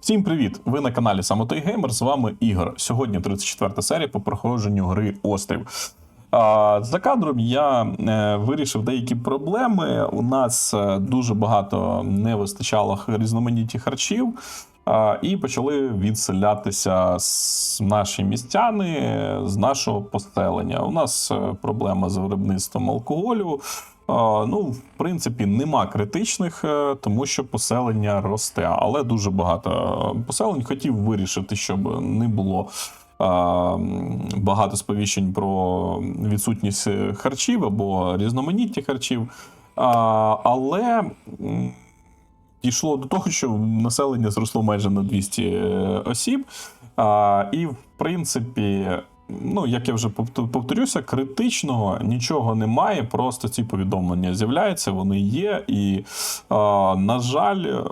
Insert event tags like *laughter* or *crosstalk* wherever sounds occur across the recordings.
Всім привіт! Ви на каналі Самотий Геймер. З вами Ігор. Сьогодні 34 серія по проходженню гри Острів. А, за кадром я е, вирішив деякі проблеми. У нас е, дуже багато не вистачало х- харчів. І почали відселятися с- наші містяни е, з нашого поселення. У нас проблема з виробництвом алкоголю. Ну, в принципі, нема критичних, е, тому що поселення росте, але дуже багато поселень хотів вирішити, щоб не було багато сповіщень про відсутність е, харчів або різноманіття харчів. Але дійшло до того, що населення зросло майже на 200 е, осіб. І, в принципі, ну, як я вже повтор- повторюся, критичного нічого немає, просто ці повідомлення з'являються, вони є. І, на жаль, е,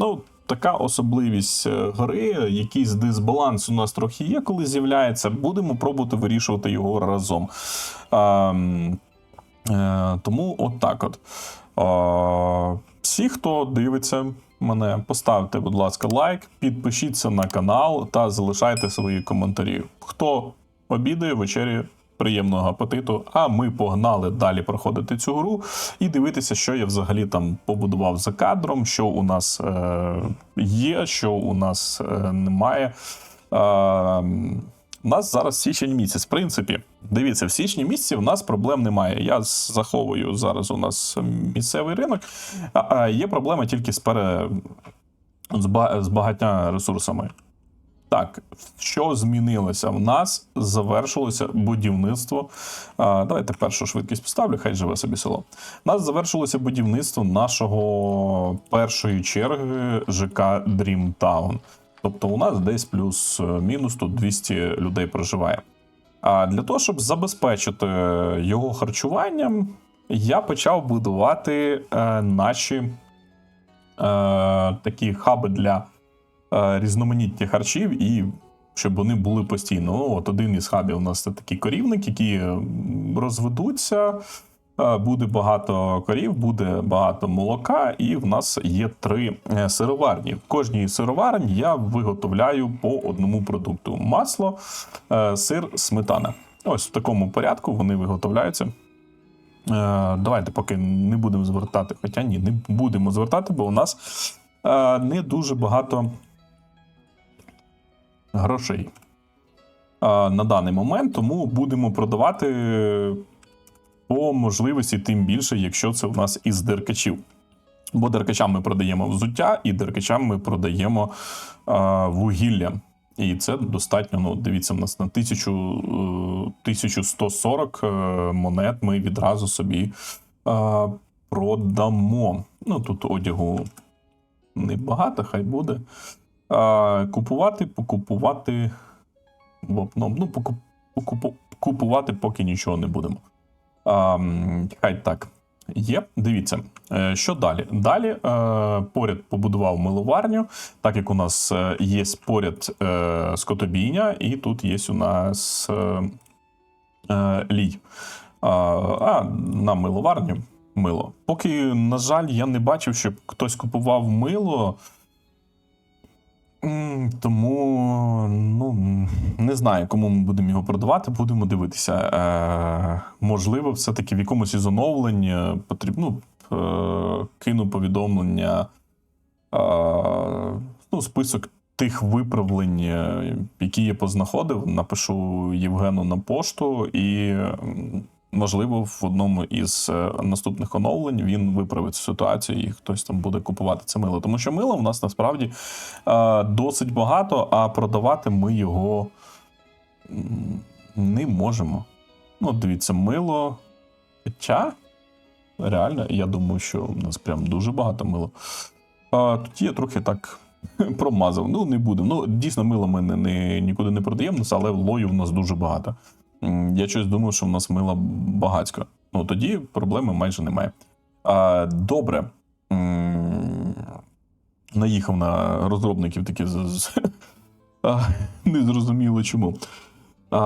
ну. Така особливість е, гри, якийсь дисбаланс у нас трохи є, коли з'являється. Будемо пробувати вирішувати його разом. М, е, тому от так от. А, всі, хто дивиться мене, поставте, будь ласка, лайк, підпишіться на канал та залишайте свої коментарі. Хто обідає вечері, приємного апетиту. А ми погнали далі проходити цю гру і дивитися, що я взагалі там побудував за кадром, що у нас е, є, що у нас е, немає. Е, у нас зараз січень місяць. В принципі, дивіться, в січні місяці в нас проблем немає. Я заховую зараз у нас місцевий ринок. А, є проблема тільки з пере з ба- з багаття ресурсами. Так, що змінилося? В нас завершилося будівництво. А, давайте першу швидкість поставлю, хай живе собі село. У нас завершилося будівництво нашого першої черги ЖК Dreamtown. Тобто у нас десь плюс-мінус тут 200 людей проживає. А для того, щоб забезпечити його харчуванням, я почав будувати е, наші е, такі хаби для е, різноманіття харчів, і щоб вони були постійно. Ну, от один із хабів у нас це такі корівник, які е, розведуться. Е, Буде багато корів, буде багато молока, і в нас є три е, сироварні. В кожній сироварні я виготовляю по одному продукту: масло, е, сир, сметана. Ось в такому порядку вони виготовляються. Давайте поки не будемо звертати, хоча ні, не будемо звертати, бо у нас не дуже багато грошей на даний момент, тому будемо продавати по можливості, тим більше, якщо це у нас із деркачів. Бо деркачам ми продаємо взуття, і деркачам ми продаємо е, вугілля. І це достатньо. Ну, дивіться, в нас на 1000, е, 1140 е, монет ми відразу собі е, продамо. Ну, тут одягу небагато, хай буде. Е, купувати, покупувати. Ну, покуп, покупу- купувати поки нічого не будемо. А, хай так. Є, дивіться, Е, що далі? Далі е, поряд побудував миловарню, так як у нас е, є поряд е, скотобійня, і тут є у нас е, е, лій. А, а на миловарню мило. Поки, на жаль, я не бачив, щоб хтось купував мило. Тому ну, не знаю, кому ми будемо його продавати, будемо дивитися. Е, можливо, все-таки в якомусь із оновлень е, потрібно е, кину повідомлення, е, ну, список тих виправлень, е, які я познаходив, напишу Євгену на пошту, і можливо, в одному із е, наступних оновлень він виправить ситуацію, і хтось там буде купувати це мило. Тому що мило в нас насправді е, досить багато, а продавати ми його не можемо. Ну, дивіться, мило. Хоча, реально, я думаю, що в нас прям дуже багато мило. А, тут я трохи так *laughs* промазав. Ну, не будемо. Ну, дійсно, мило ми не, не, нікуди не продаємо, але лою в нас дуже багато. Я щось думав, що в нас мила багацько. Ну, тоді проблеми майже немає. А, добре. Наїхав на розробників *laughs* а, незрозуміло чому. А,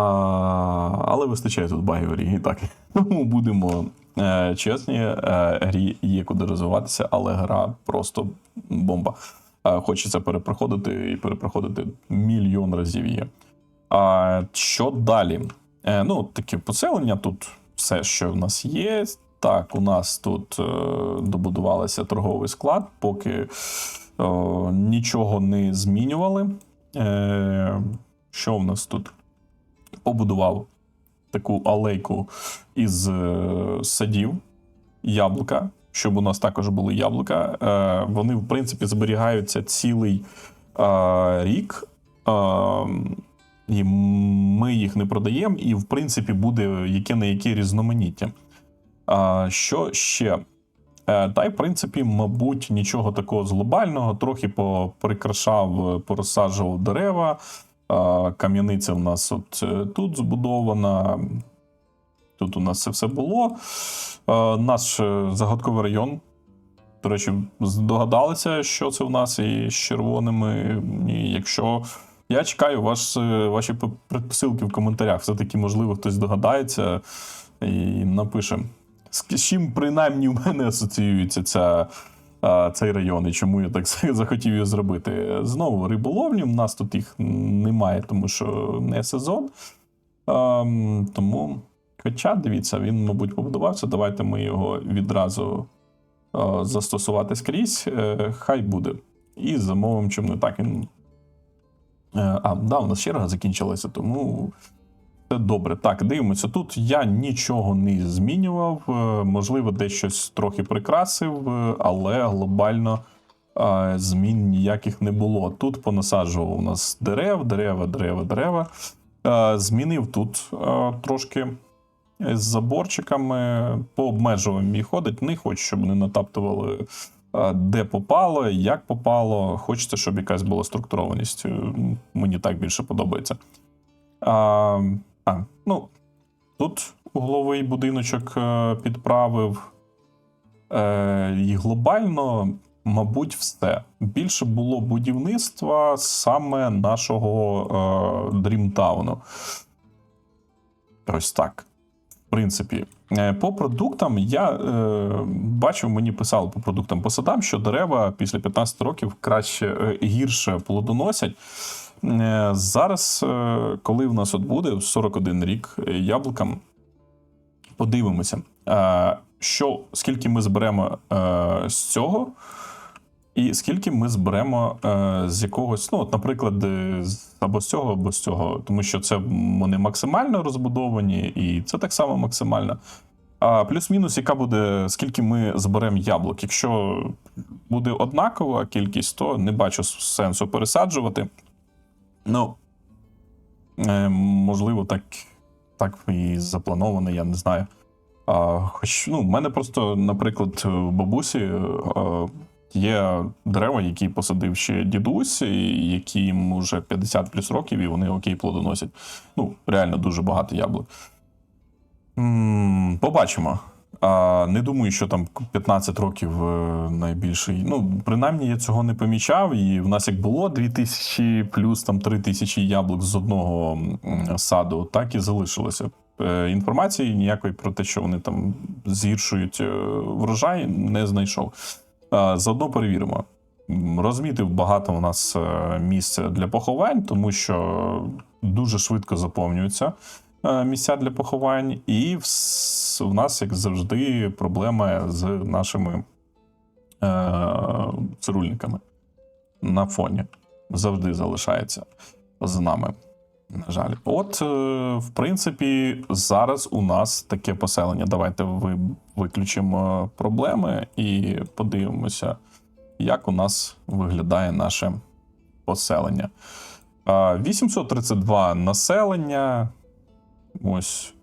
але вистачає тут багів і так. *laughs* Тому будемо е, чесні, е, грі є куди розвиватися, але гра просто бомба. А хочеться перепроходити і перепроходити мільйон разів її. А що далі? Е, ну, таке поселення тут все, що в нас є. Так, у нас тут е, добудувалося торговий склад, поки е, нічого не змінювали. Е, що в нас тут? Побудував таку алейку із е, садів, яблука, щоб у нас також були яблука. Е, вони, в принципі, зберігаються цілий е, рік. Е, і ми їх не продаємо, і в принципі буде яке не яке різноманіття. А, що ще? Е, Та й, в принципі, мабуть, нічого такого з глобального. Трохи поприкрашав, порозсаджував дерева. Кам'яниця у нас от е, тут збудована. Тут у нас це все було. Е, Наш е, загадковий район. До речі, здогадалися, що це у нас і з червоними. І якщо я чекаю ваш, е, ваші предпосилки в коментарях. Все-таки, можливо, хтось здогадається і напише, з чим принаймні в мене асоціюється ця, цей район і чому я так *laughs* захотів його зробити. Знову риболовні, у нас тут їх немає, тому що не сезон. Ам, тому, хоча, дивіться, він, мабуть, побудувався. Давайте ми його відразу а, застосувати скрізь. Е, Хай буде. І замовимо, чим не так. Він Е, А, да, у нас черга закінчилася, тому це добре. Так, дивимося. Тут я нічого не змінював. е, Можливо, десь щось трохи прикрасив, е, але глобально е, змін ніяких не було. Тут понасаджував у нас дерев, дерева, дерева, дерева. Е, Змінив тут е, трошки з заборчиками, пообмежував мій ходить. Не хочу, щоб вони натаптували де попало, як попало. Хочеться, щоб якась була структурованість. Е, Мені так більше подобається. А, а, ну, тут угловий будиночок е, підправив. Е, і глобально, мабуть, все. Більше було будівництва саме нашого е, Дрімтауну. Ось так. В принципі, по продуктам я е, бачив, мені писали по продуктам по садам, що дерева після 15 років краще е, гірше плодоносять. Е, зараз, е, коли в нас от буде 41 рік е, яблукам, подивимося, е, що, скільки ми зберемо е, з цього, і скільки ми зберемо е, з якогось, ну, от, наприклад, е, або з цього, або з цього, тому що це вони максимально розбудовані, і це так само максимально. А плюс-мінус, яка буде, скільки ми зберемо яблук. Якщо буде однакова кількість, то не бачу сенсу пересаджувати. Ну, е, можливо, так, так і заплановано, я не знаю. А, хоч, ну, в мене просто, наприклад, бабусі е, є дерева, які посадив ще дідусь, і яким вже 50 плюс років, і вони окей плодоносять. Ну, реально дуже багато яблук. Побачимо. А, не думаю, що там 15 років е, найбільший. Ну, принаймні, я цього не помічав. І в нас як було 2000 плюс там 3000 яблук з одного саду, так і залишилося. Е, Інформації ніякої про те, що вони там згіршують е, врожай, не знайшов. А, Заодно перевіримо. Розмітив багато у нас е, місця для поховань, тому що дуже швидко заповнюються е, місця для поховань, і в нас, як завжди, проблема з нашими е, цирульниками на фоні. Завжди залишається з нами. На жаль, от, е, в принципі, зараз у нас таке поселення. Давайте ви виключимо проблеми і подивимося, як у нас виглядає наше поселення. 832 населення. Ось.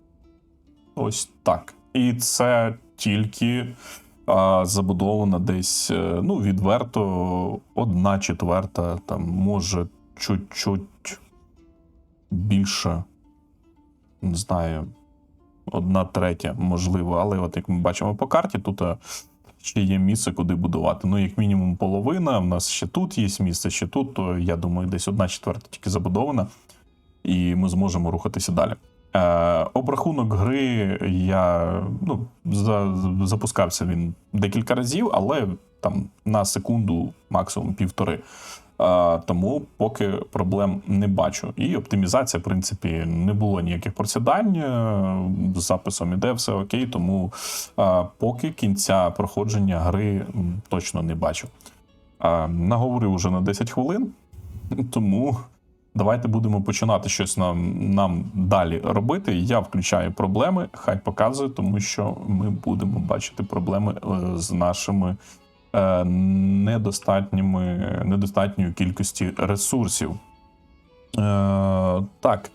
Ось так. І це тільки а, забудована десь, е, ну, відверто, одна четверта, там, може, чуть-чуть більше. Не знаю, одна третя, можливо, але от як ми бачимо по карті, тут е, ще є місце, куди будувати. Ну, як мінімум, половина. В нас ще тут є місце, ще тут, то я думаю, десь одна четверта тільки забудована, і ми зможемо рухатися далі. Е, обрахунок гри я ну, за, запускався він декілька разів, але там на секунду, максимум півтори. Тому поки проблем не бачу. І оптимізація, в принципі, не було ніяких просідань. е, З записом іде все окей, тому поки кінця проходження гри точно не бачу. Наговорив уже на 10 хвилин, *laughs* тому давайте будемо починати щось нам, нам далі робити. Я включаю проблеми, хай показує, тому що ми будемо бачити проблеми е, з нашими недостатніми, недостатньою кількості ресурсів. Е, так.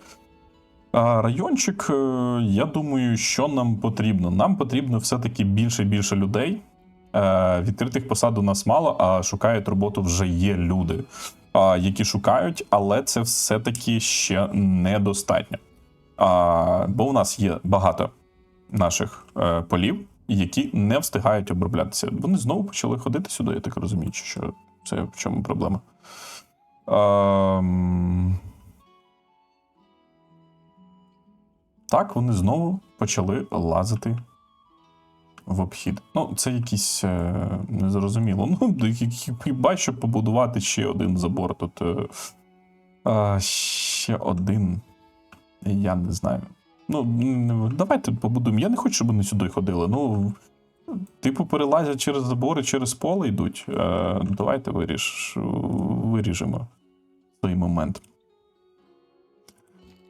А райончик, е, я думаю, що нам потрібно. Нам потрібно все-таки більше і більше людей. Е, Відкритих посад у нас мало, а шукають роботу вже є люди, які шукають, але це все-таки ще недостатньо. Бо у нас є багато наших е, полів, які не встигають оброблятися. Вони знову почали ходити сюди, я так розумію, що це в чому проблема. Ем... Так, вони знову почали лазити в обхід. Ну, це якісь е, незрозуміло. Ну, *laughs* хіба що побудувати ще один забор. Тут е, ще один. Я не знаю. Ну, давайте побудуємо. Я не хочу, щоб вони сюди ходили. Ну, типу, перелазять через забори, через поле йдуть. Е, давайте виріж, виріжемо той момент.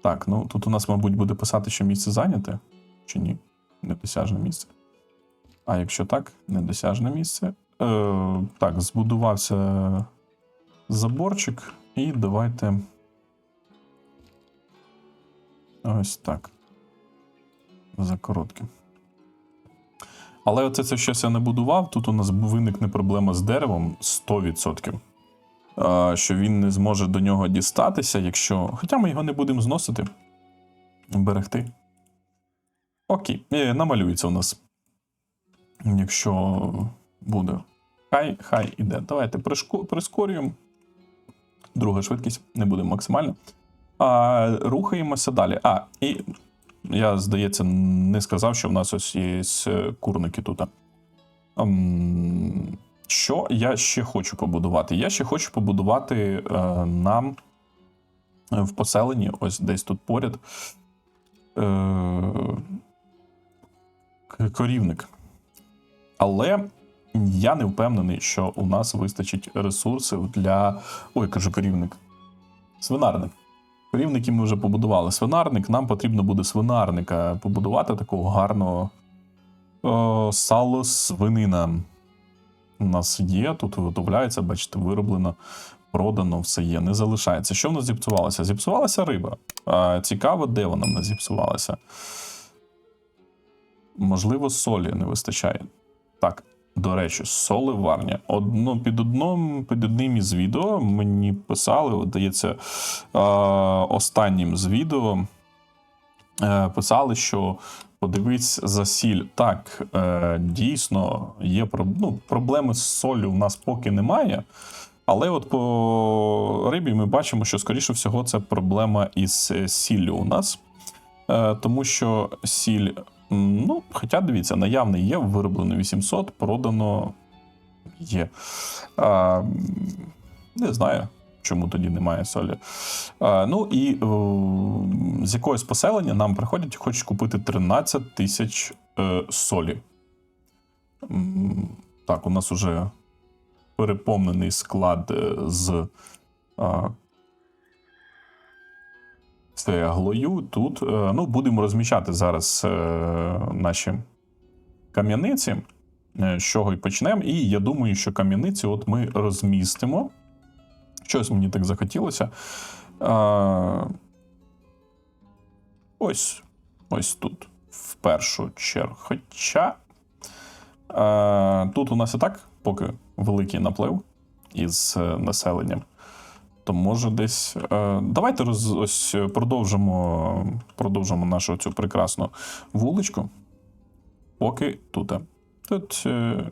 Так, ну тут у нас, мабуть, буде писати, що місце зайняте, чи ні? Недосяжне місце. А якщо так, недосяжне місце. Е, так, збудувався заборчик, і давайте. Ось так. За коротким. Але оце це щось я не будував. Тут у нас виникне проблема з деревом 100%. Е, що він не зможе до нього дістатися, якщо. Хоча ми його не будемо зносити. Берегти. Окей, е, намалюється у нас. Якщо буде. Хай, хай іде. Давайте прискорюємо. Друга швидкість, не буде максимально. А, рухаємося далі. А, і я, здається, не сказав, що в нас ось є е, курники тут. Ем, що я ще хочу побудувати? Я ще хочу побудувати е, нам в поселенні, ось десь тут поряд. Е, корівник. Але я не впевнений, що у нас вистачить ресурсів для. Ой, кажу, корівник. Свинарник. Корівники ми вже побудували. Свинарник, нам потрібно буде свинарника побудувати такого гарного о, сало свинина. У нас є, тут виготовляється, бачите, вироблено, продано, все є, не залишається. Що в нас зіпсувалося? Зіпсувалася риба. А, цікаво, де вона в нас зіпсувалася. Можливо, солі не вистачає. Так, до речі, соливарня. Одно, під, одним, під одним із відео мені писали, здається, е, останнім з відео е, писали, що подивись за сіль. Так, е, дійсно, є ну, проблеми з солью у нас поки немає. Але от по рибі ми бачимо, що, скоріше всього, це проблема із сіллю у нас. Тому що сіль, ну, хоча дивіться, наявний є, вироблено 800, продано є. А, не знаю, чому тоді немає солі. А, ну і о, з якогось поселення нам приходять хочуть купити 13 тисяч е, солі. Так, у нас уже переповнений склад е, з. Цеглою. Тут е, ну, будемо розміщати зараз е, наші кам'яниці. Е, З чого і почнемо. І я думаю, що кам'яниці от ми розмістимо. Щось мені так захотілося. Ось ось тут, в першу чергу. Хоча тут у нас і так поки великий наплив із населенням. То може десь. Е, давайте роз, ось продовжимо, продовжимо нашу цю прекрасну вуличку. Поки тут. Тут, е,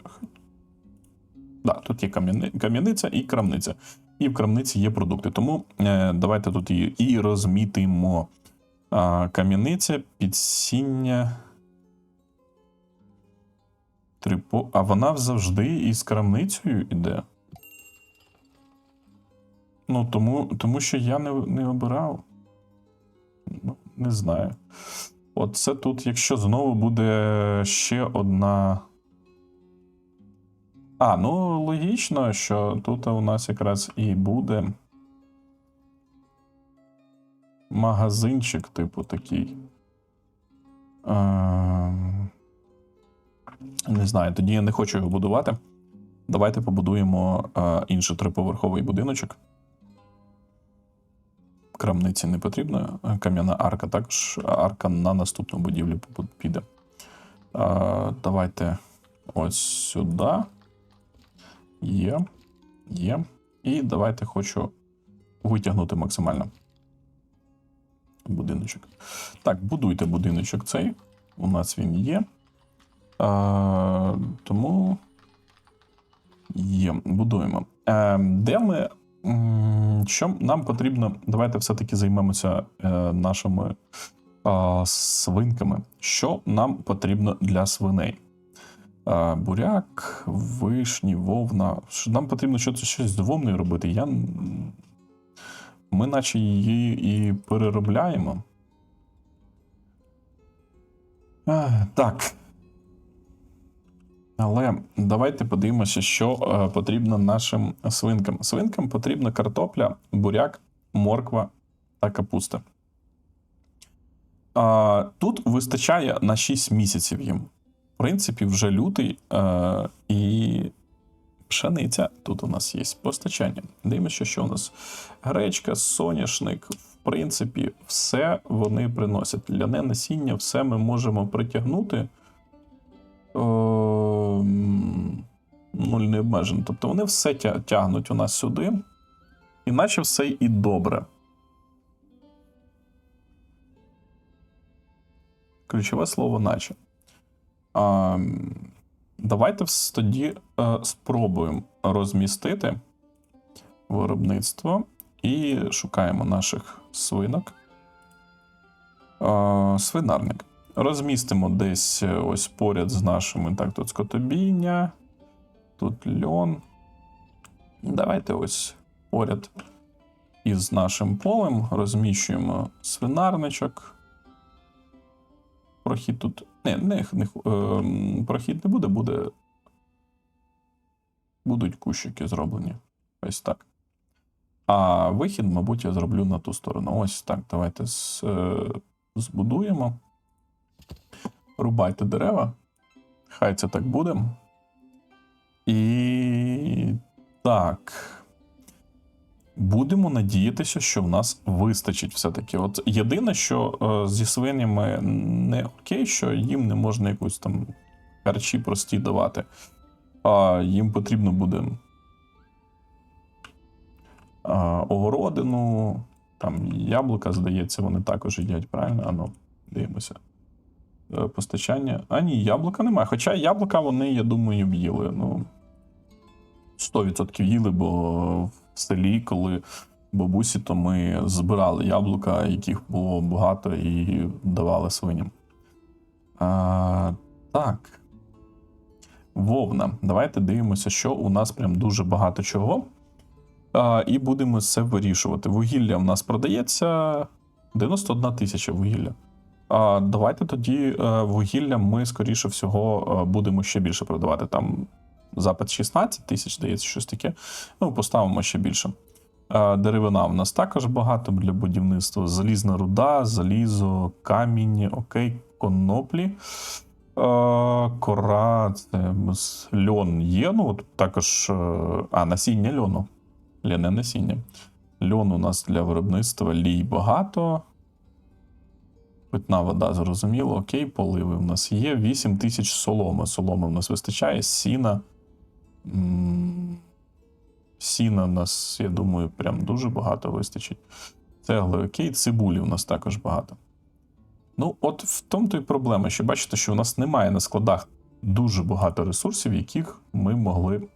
да, тут є кам'яни, кам'яниця і крамниця. І в крамниці є продукти. Тому е, давайте тут її і розмітимо. Кам'яниця, підсіння. Трипо... А вона завжди із крамницею іде. Ну, тому, тому що я не, не обирав. Ну, не знаю. Оце тут, якщо знову буде ще одна. А, ну логічно, що тут у нас якраз і буде магазинчик, типу, такий. Не знаю, тоді я не хочу його будувати. Давайте побудуємо інший триповерховий будиночок. Крамниці не потрібно. Е, Кам'яна арка також арка на наступну будівлю піде. Е, давайте ось сюди. Є. Є. І давайте хочу витягнути максимально будиночок. Так, будуйте будиночок цей. У нас він є. А, тому є, будуємо. Е, де ми. Що нам потрібно? Давайте все-таки займемося е, нашими свинками. Що нам потрібно для свиней? Буряк, вишні, вовна. Нам потрібно щось, щось з вовною робити. Я... Ми наче її і переробляємо. Так. Але давайте подивимося, що е, потрібно нашим свинкам. Свинкам потрібна картопля, буряк, морква та капуста. Тут вистачає на 6 місяців їм. В принципі, вже лютий е, і пшениця. Тут у нас є постачання. Дивимося, що у нас гречка, соняшник. В принципі, все вони приносять. Ляне насіння, все ми можемо притягнути. Нуль не обмежено. Тобто вони все тягнуть у нас сюди, іначе все і добре. Ключове слово наче. А, давайте тоді е, спробуємо розмістити виробництво і шукаємо наших свинок. Свинарник. Розмістимо десь е, ось поряд з нашими. Так, тут скотобійня, тут льон. Давайте ось поряд із нашим полем розміщуємо свинарничок. Прохід тут. Не, не, не е, прохід не буде, буде. Будуть кущики зроблені. Ось так. А вихід, мабуть, я зроблю на ту сторону. Ось так. Давайте з, е, збудуємо. Рубайте дерева. Хай це так буде. І так. Будемо надіятися, що в нас вистачить все-таки. От єдине, що е, зі свинями не окей, що їм не можна якусь там харчі прості давати. А їм потрібно буде а, огородину, там яблука, здається, вони також їдять, правильно? Ану, дивимося. Е, Постачання. А ні, яблука немає. Хоча яблука вони, я думаю, в'їли. Ну, 100% їли, бо в селі, коли бабусі, то ми збирали яблука, яких було багато, і давали свиням. А, так. Вовна. Давайте дивимося, що у нас прям дуже багато чого. А, і будемо це вирішувати. Вугілля в нас продається 91 тисяча вугілля. А, давайте тоді е, вугілля ми, скоріше всього, е, будемо ще більше продавати. Там запит 16 тисяч, здається, щось таке. Ну, поставимо ще більше. Е, Деревина в нас також багато для будівництва. Залізна руда, залізо, камінь, окей, коноплі. Е, Кора, це льон є. Ну, от також. е, А, насіння льону. Ляне насіння. Льон у нас для виробництва лій багато. Питна вода, зрозуміло. Окей, поливи в нас є. 8 тисяч соломи. Соломи в нас вистачає, сіна. Сіна нас, я думаю, прям дуже багато вистачить. Цегли, окей, цибулі в нас також багато. Ну, от в тому то й проблема, що бачите, що у нас немає на складах дуже багато ресурсів, яких ми могли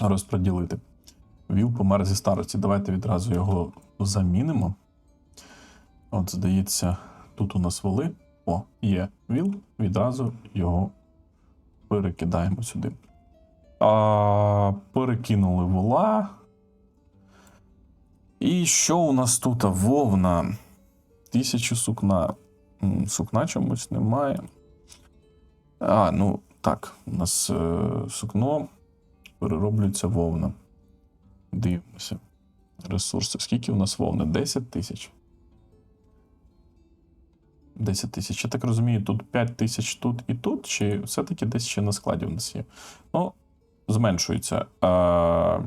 розподілити. Віл помер зі старості. Давайте відразу його замінимо. От, здається, тут у нас воли. О, є віл, відразу його перекидаємо сюди. А, перекинули вола. І що у нас тут? Вовна. Тисячу сукна. Сукна чомусь немає. А, ну так, у нас е, сукно перероблюється вовна. Дивимося. Ресурси. Скільки у нас вовни? 10 тисяч. 10 тисяч. Я так розумію, тут 5 тисяч тут і тут, чи все-таки десь ще на складі в нас є? Ну, зменшується. А...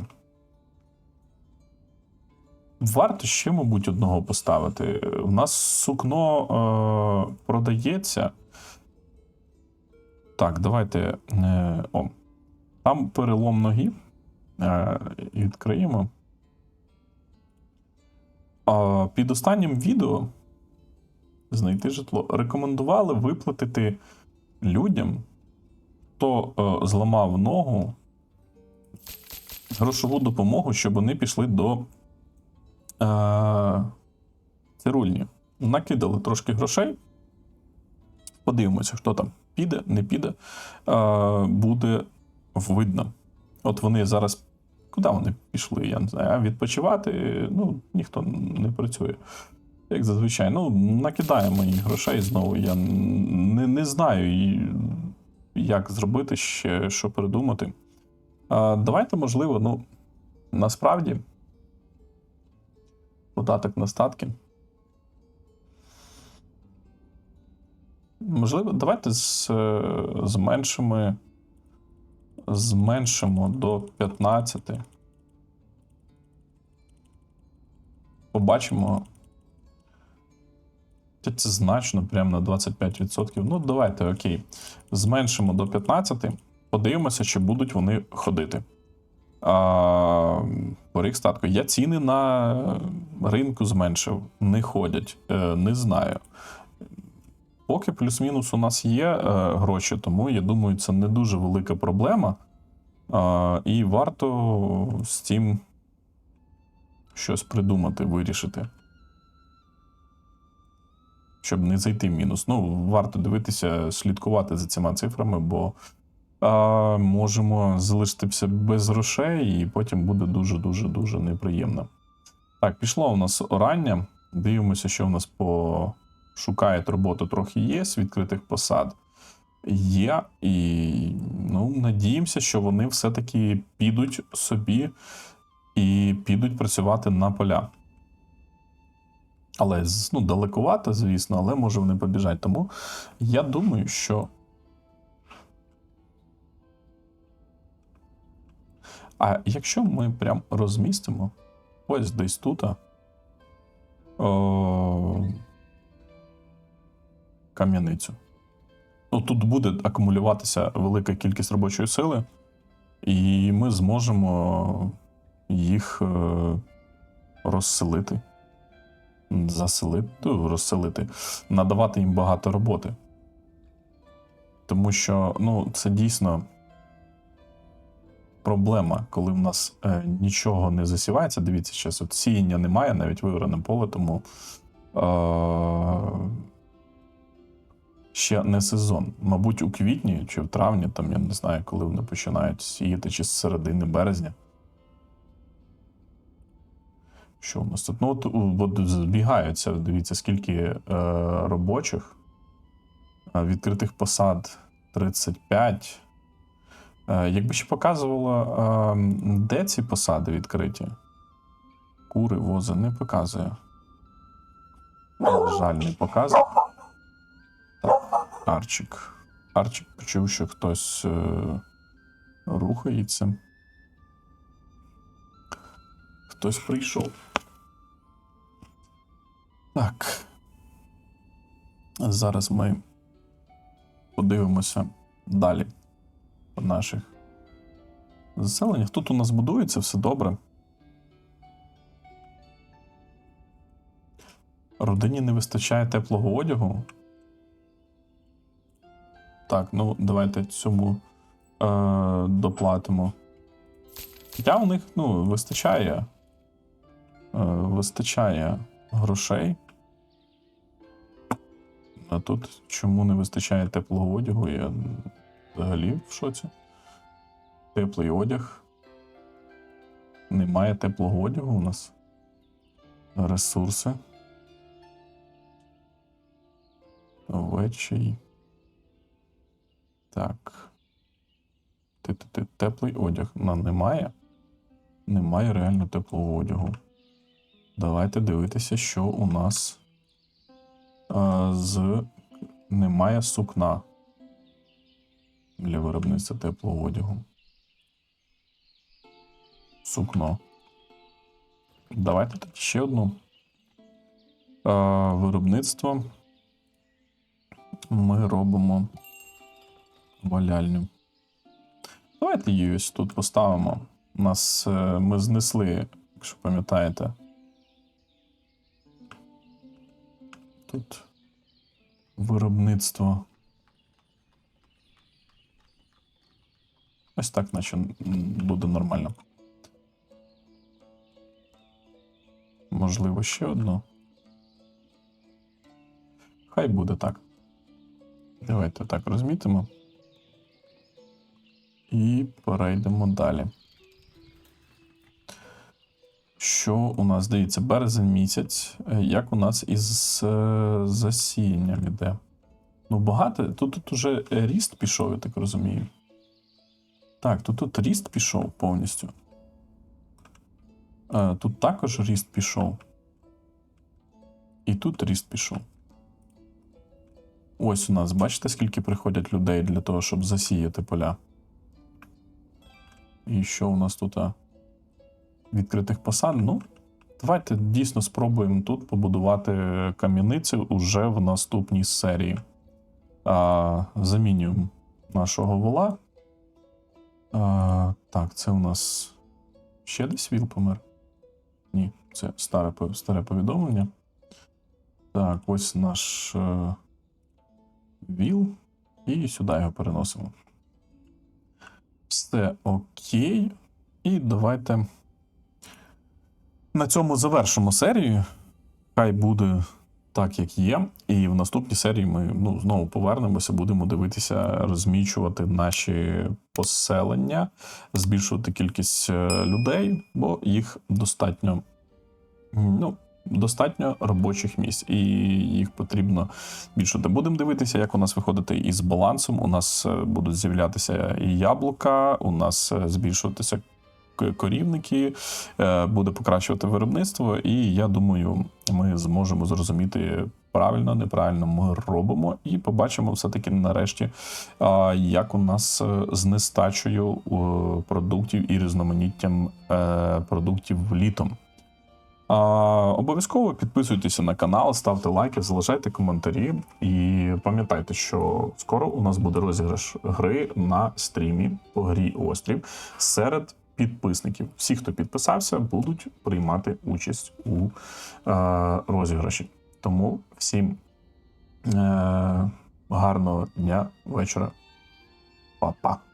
Варто ще, мабуть, одного поставити. У нас сукно е, продається. Так, давайте. Е, о. Там перелом ноги. Е, відкриємо. А, під останнім відео знайти житло. Рекомендували виплатити людям, хто е, зламав ногу, грошову допомогу, щоб вони пішли до е, цирульні. Накидали трошки грошей. Подивимося, хто там піде, не піде. Е, буде видно. От вони зараз. Куди вони пішли? Я не знаю. А відпочивати ну, ніхто не працює. Як зазвичай, ну, накидаємо їм грошей знову. Я не, не знаю, як зробити ще, що придумати. Давайте, можливо, ну, насправді, податок на статки. Можливо, давайте з, е, зменшимо, зменшимо до 15. Побачимо. Це значно, прямо на 25%. Ну, давайте, окей. Зменшимо до 15. Подивимося, чи будуть вони ходити. А, поріг статку. Я ціни на ринку зменшив. Не ходять. Е, не знаю. Поки плюс-мінус у нас є е, гроші, тому я думаю, це не дуже велика проблема. Е, і варто з цим щось придумати, вирішити. Щоб не зайти в мінус. Ну, варто дивитися, слідкувати за цими цифрами, бо а, можемо залишитися без грошей, і потім буде дуже-дуже дуже неприємно. Так, пішло у нас орання. Дивимося, що у нас по шукають роботу трохи є з відкритих посад. Є, і ну, надіємося, що вони все-таки підуть собі і підуть працювати на поля. Але ну, далекувато, звісно, але може вони побіжать. Тому я думаю, що. А якщо ми прям розмістимо ось десь тут. О, кам'яницю. Ну, тут буде акумулюватися велика кількість робочої сили, і ми зможемо їх е, розселити заселити, розселити, надавати їм багато роботи. Тому що ну, це дійсно проблема, коли в нас е, нічого не засівається. Дивіться, зараз от сіяння немає, навіть вигране поле, тому е, ще не сезон. Мабуть, у квітні чи в травні, там я не знаю, коли вони починають сіяти, чи з середини березня. Що у нас тут? Ну, от, збігаються, дивіться, скільки е, робочих. Е, Відкритих посад 35. Е, якби ще показувало, е, де ці посади відкриті. Кури, вози не показує. Жаль, не показує. Так, Арчик. Арчик почув, що хтось е, рухається. Хтось прийшов. Так. Зараз ми подивимося далі наших заселеннях. Тут у нас будується все добре. Родині не вистачає теплого одягу. Так, ну давайте цьому е, доплатимо. Хоча у них ну, вистачає. Е, вистачає грошей. А тут чому не вистачає теплого одягу, я Взагалі в шоці. Теплий одяг. Немає теплого одягу у нас. Ресурси. Овечий. Так. Ти, ти, ти, теплий одяг. На, немає. Немає реально теплого одягу. Давайте дивитися, що у нас а, з. Немає сукна для виробництва теплого одягу. Сукно. Давайте тоді ще одну. Виробництво. Ми робимо валяльню. Давайте її ось тут поставимо. У нас е, ми знесли, якщо пам'ятаєте. Тут виробництво. Ось так, наче буде нормально. Можливо, ще одну. Хай буде так. Давайте так розмітимо. І перейдемо далі. Що у нас здається, березень місяць. Е, Як у нас із е, засіянням іде? Ну, багато. Тут, тут уже ріст пішов, я так розумію. Так, тут, тут ріст пішов повністю. Е, Тут також ріст пішов. І тут ріст пішов. Ось у нас, бачите, скільки приходять людей для того, щоб засіяти поля. І що у нас тут? Відкритих посад. Ну, давайте дійсно спробуємо тут побудувати кам'яницю уже в наступній серії. А, замінюємо нашого вола. А, так, це у нас ще десь віл помер. Ні, це старе, старе повідомлення. Так, ось наш е, віл. І сюди його переносимо. Все окей. І давайте на цьому завершимо серію. Хай буде так, як є. І в наступній серії ми ну, знову повернемося, будемо дивитися, розмічувати наші поселення, збільшувати кількість е, людей, бо їх достатньо. Ну, Достатньо робочих місць, і їх потрібно збільшувати. Будемо дивитися, як у нас виходити із балансом. У нас е, будуть з'являтися і яблука, у нас е, збільшуватися корівники, буде покращувати виробництво, і я думаю, ми зможемо зрозуміти правильно, неправильно ми робимо, і побачимо все-таки нарешті, як у нас е, з нестачею е, продуктів і різноманіттям е, продуктів літом. Обов'язково підписуйтеся на канал, ставте лайки, залишайте коментарі. І пам'ятайте, що скоро у нас буде розіграш гри на стрімі по грі Острів серед підписників. Всі, хто підписався, будуть приймати участь у розіграші. Тому всім е, гарного дня, вечора. Па-па.